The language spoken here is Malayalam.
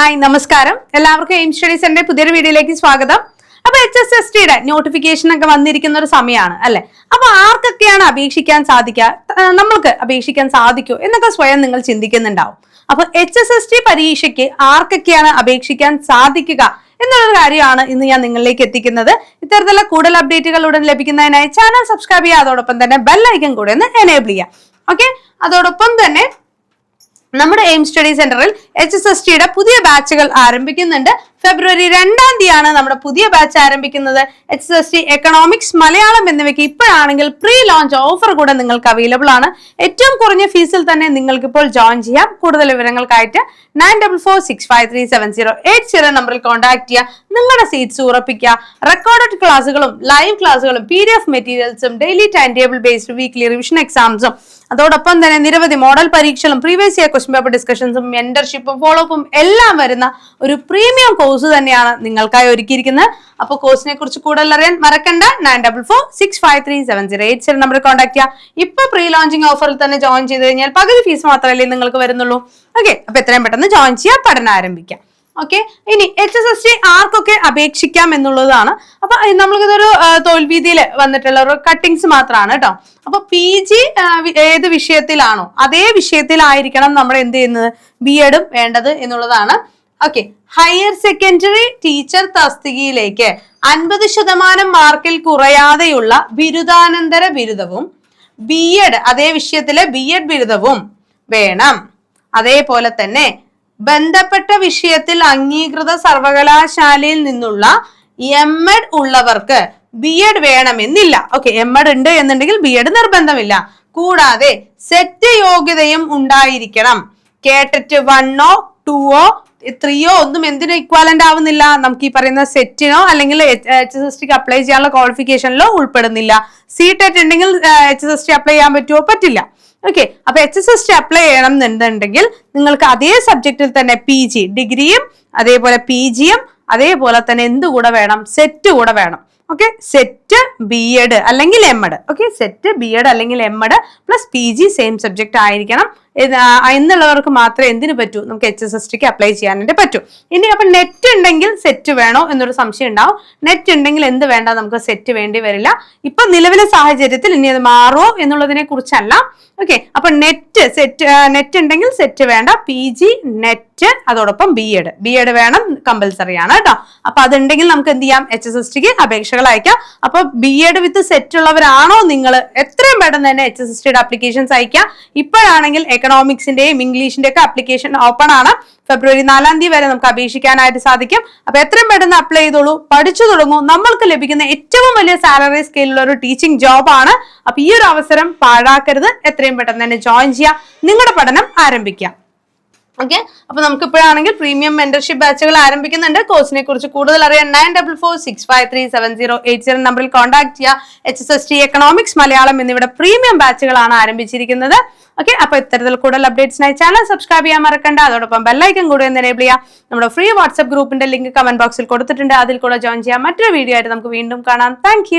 ഹായ് നമസ്കാരം. എല്ലാവർക്കും എയിം സ്റ്റഡീസ് എന്റെ പുതിയൊരു വീഡിയോയിലേക്ക് സ്വാഗതം. അപ്പൊ എച്ച് എസ് എസ് ടിയുടെ നോട്ടിഫിക്കേഷൻ ഒക്കെ വന്നിരിക്കുന്ന ഒരു സമയമാണ് അല്ലെ? അപ്പൊ ആർക്കൊക്കെയാണ് അപേക്ഷിക്കാൻ സാധിക്കുക നമ്മൾക്ക് അപേക്ഷിക്കാൻ സാധിക്കോ? എന്നൊക്കെ സ്വയം നിങ്ങൾ ചിന്തിക്കുന്നുണ്ടാവും. അപ്പൊ എച്ച് എസ് എസ് ടി പരീക്ഷയ്ക്ക് ആർക്കൊക്കെയാണ് അപേക്ഷിക്കാൻ സാധിക്കുക എന്നുള്ളൊരു കാര്യമാണ് ഇന്ന് ഞാൻ നിങ്ങളിലേക്ക് എത്തിക്കുന്നത്. ഇത്തരത്തിലുള്ള കൂടുതൽ അപ്ഡേറ്റുകൾ ഉടൻ ലഭിക്കുന്നതിനായി ചാനൽ സബ്സ്ക്രൈബ് ചെയ്യുക. അതോടൊപ്പം തന്നെ ബെല്ലൈക്കൻ കൂടെ ഒന്ന് എനേബിൾ ചെയ്യാം ഓക്കെ അതോടൊപ്പം തന്നെ നമ്മുടെ എയിം സ്റ്റഡി സെന്ററിൽ എച്ച് എസ് എസ് ടിയുടെ പുതിയ ബാച്ചുകൾ ആരംഭിക്കുന്നുണ്ട്. ഫെബ്രുവരി രണ്ടാം തീയതിയാണ് നമ്മുടെ പുതിയ ബാച്ച് ആരംഭിക്കുന്നത്. H S T economics Malayalam എന്നിവയ്ക്ക് ഇപ്പോഴാണെങ്കിൽ പ്രീ ലോഞ്ച് ഓഫർ കൂടെ നിങ്ങൾക്ക് അവൈലബിൾ ആണ്. ഏറ്റവും കുറഞ്ഞ ഫീസിൽ തന്നെ നിങ്ങൾക്ക് ഇപ്പോൾ ജോയിൻ ചെയ്യാം. കൂടുതൽ വിവരങ്ങൾക്കായിട്ട് nine double four six five three seven zero eight zero നമ്പറിൽ കോൺടാക്ട് ചെയ്യുക. നിങ്ങളുടെ സീറ്റ്സ് ഉറപ്പിക്കുക. റെക്കോർഡഡ് ക്ലാസ്സുകളും ലൈവ് ക്ലാസ്സുകളും P D F മെറ്റീരിയൽസും daily time table based weekly revision എക്സാംസും അതോടൊപ്പം തന്നെ നിരവധി മോഡൽ പരീക്ഷകളും പ്രീവിയസ് ഇയർ ക്വസ്റ്റ്യൻ പേപ്പർ ഡിസ്കഷൻസും മെന്റർഷിപ്പും ഫോളോ അപ്പും എല്ലാം വരുന്ന ഒരു പ്രീമിയം കോഴ്സ് തന്നെയാണ് നിങ്ങൾക്കായി ഒരുക്കിയിരിക്കുന്നത്. അപ്പോൾ കോഴ്സിനെ കുറിച്ച് കൂടുതൽ അറിയാൻ മറക്കണ്ട. Nine double four six five three seven zero eight zero number contact ചെയ്യുക ഇപ്പൊ പ്രീ ലോഞ്ചിങ് ഓഫറിൽ തന്നെ ജോയിൻ ചെയ്ത് കഴിഞ്ഞാൽ പകുതി ഫീസ് മാത്രമല്ലേ നിങ്ങൾക്ക് വരുന്നുള്ളൂ. ഓക്കെ അപ്പൊ എത്രയും പെട്ടെന്ന് ജോയിൻ ചെയ്യുക പഠനം ആരംഭിക്കാം. ഓക്കെ ഇനി എച്ച് എസ് എസ് ടി ആർക്കൊക്കെ അപേക്ഷിക്കാം എന്നുള്ളതാണ്. അപ്പൊ നമ്മൾക്കിതൊരു തോൽവീതിയിൽ വന്നിട്ടുള്ള ഒരു കട്ടിങ്സ് മാത്രമാണ് കേട്ടോ അപ്പൊ പി ജി ഏത് വിഷയത്തിലാണോ അതേ വിഷയത്തിലായിരിക്കണം നമ്മൾ എന്ത് ചെയ്യുന്നത്? ബി എഡും വേണ്ടത് എന്നുള്ളതാണ്. ഓക്കെ ഹയർ സെക്കൻഡറി ടീച്ചർ തസ്തികയിലേക്ക് അൻപത് ശതമാനം മാർക്കിൽ കുറയാതെയുള്ള ബിരുദാനന്തര ബിരുദവും ബി എഡ് അതേ വിഷയത്തിലെ ബി എഡ് ബിരുദവും വേണം. അതേപോലെ തന്നെ ബന്ധപ്പെട്ട വിഷയത്തിൽ അംഗീകൃത സർവകലാശാലയിൽ നിന്നുള്ള എം എഡ് ഉള്ളവർക്ക് ബി എഡ് വേണമെന്നില്ല. ഓക്കെ എം എഡ് ഉണ്ട് എന്നുണ്ടെങ്കിൽ ബി എഡ് നിർബന്ധമില്ല. കൂടാതെ സെറ്റ് യോഗ്യതയും ഉണ്ടായിരിക്കണം. കേട്ടിട്ട് വണ്ണോ ടൂവോ ത്രീയോ ഒന്നും എന്തിനും ഇക്വാലന്റ് ആവുന്നില്ല. നമുക്ക് ഈ പറയുന്ന സെറ്റിനോ അല്ലെങ്കിൽ എച്ച് എസ് എസ് ടിക്ക് അപ്ലൈ ചെയ്യാനുള്ള ക്വാളിഫിക്കേഷനിലോ ഉൾപ്പെടുന്നില്ല. സി ടെറ്റ് ഉണ്ടെങ്കിൽ H S S T apply ചെയ്യാൻ പറ്റുമോ പറ്റില്ല. ഓക്കെ അപ്പൊ H S S T apply ചെയ്യണം എന്നുണ്ടെങ്കിൽ നിങ്ങൾക്ക് അതേ സബ്ജക്റ്റിൽ തന്നെ പി ജി ഡിഗ്രിയും അതേപോലെ പി ജിയും അതേപോലെ തന്നെ എന്ത് കൂടെ വേണം? സെറ്റ് കൂടെ വേണം. ഓക്കെ സെറ്റ് ബി എഡ് അല്ലെങ്കിൽ M Ed okay SET B Ed അല്ലെങ്കിൽ M Ed plus P G same subject ആയിരിക്കണം. എന്നുള്ളവർക്ക് മാത്രമേ എന്തിനു പറ്റൂ? നമുക്ക് എച്ച് എസ് എസ് ടിക്ക് അപ്ലൈ ചെയ്യാനായിട്ട് പറ്റൂ. ഇനി അപ്പൊ നെറ്റ് ഉണ്ടെങ്കിൽ സെറ്റ് വേണോ എന്നൊരു സംശയം ഉണ്ടാവും. നെറ്റ് ഉണ്ടെങ്കിൽ എന്ത് വേണ്ട? നമുക്ക് സെറ്റ് വേണ്ടി വരില്ല. ഇപ്പൊ നിലവിലെ സാഹചര്യത്തിൽ ഇനി അത് മാറുമോ എന്നുള്ളതിനെ കുറിച്ചല്ല. ഓക്കെ അപ്പൊ നെറ്റ് സെറ്റ് നെറ്റ് ഉണ്ടെങ്കിൽ സെറ്റ് വേണ്ട. പി ജി നെറ്റ് അതോടൊപ്പം ബി എഡ് ബി എഡ് വേണം കമ്പൽസറി ആണ് കേട്ടോ. അപ്പൊ അതുണ്ടെങ്കിൽ നമുക്ക് എന്ത് ചെയ്യാം? എച്ച് എസ് എസ് ടിക്ക് അപേക്ഷകൾ അയക്കാം. അപ്പൊ ബി എഡ് വിത്ത് സെറ്റ് ഉള്ളവരാണോ നിങ്ങൾ? എത്രയും പെട്ടെന്ന് തന്നെ എച്ച് എസ് എസ് ടിയുടെ അപ്ലിക്കേഷൻസ് അയക്കാം ഇപ്പോഴാണെങ്കിൽ എക്കണോമിക്സിന്റെയും ഇംഗ്ലീഷിന്റെ ഒക്കെ അപ്ലിക്കേഷൻ ഓപ്പൺ ആണ്. ഫെബ്രുവരി നാലാം തീയതി വരെ നമുക്ക് അപേക്ഷിക്കാനായിട്ട് സാധിക്കും. അപ്പൊ എത്രയും പെട്ടെന്ന് അപ്ലൈ ചെയ്തോളൂ. പഠിച്ചു തുടങ്ങൂ. നമ്മൾക്ക് ലഭിക്കുന്ന ഏറ്റവും വലിയ സാലറി സ്കെയിലുള്ള ഒരു ടീച്ചിങ് ആണ്. അപ്പൊ ഈ ഒരു അവസരം പാഴാക്കരുത്. എത്രയും പെട്ടെന്ന് തന്നെ ജോയിൻ ചെയ്യുക. നിങ്ങളുടെ പഠനം ആരംഭിക്കാം. ഓക്കെ അപ്പൊ നമുക്ക് ഇപ്പോഴാണെങ്കിൽ പ്രീമിയം മെന്റർഷിപ്പ് ബാച്ചുകൾ ആരംഭിക്കുന്നുണ്ട്. കോഴ്സിനെ കുറിച്ച് കൂടുതൽ അറിയാൻ nine double four six five three seven zero eight zero നമ്പറിൽ കോൺടാക്ട് ചെയ്യുക H S S T economics Malayalam എന്നിവിടെ പ്രീമിയം ബാച്ചുകളാണ് ആരംഭിച്ചിരിക്കുന്നത്. ഓക്കെ അപ്പൊ ഇത്തരത്തിൽ കൂടുതൽ അപ്ഡേറ്റ്സിനായി ചാനൽ സബ്സ്ക്രൈബ് ചെയ്യാൻ മറക്കണ്ട. അതോടൊപ്പം ബെല്ലൈക്കൻ കൂടെ ഒന്ന് എനേബിൾ ചെയ്യുക നമ്മുടെ ഫ്രീ വാട്സ്ആപ്പ് ഗ്രൂപ്പിന്റെ ലിങ്ക് കമന്റ് ബോക്സിൽ കൊടുത്തിട്ടുണ്ട്. അതിൽ കൂടെ ജോയിൻ ചെയ്യാം മറ്റൊരു വീഡിയോ ആയിട്ട് നമുക്ക് വീണ്ടും കാണാം. താങ്ക്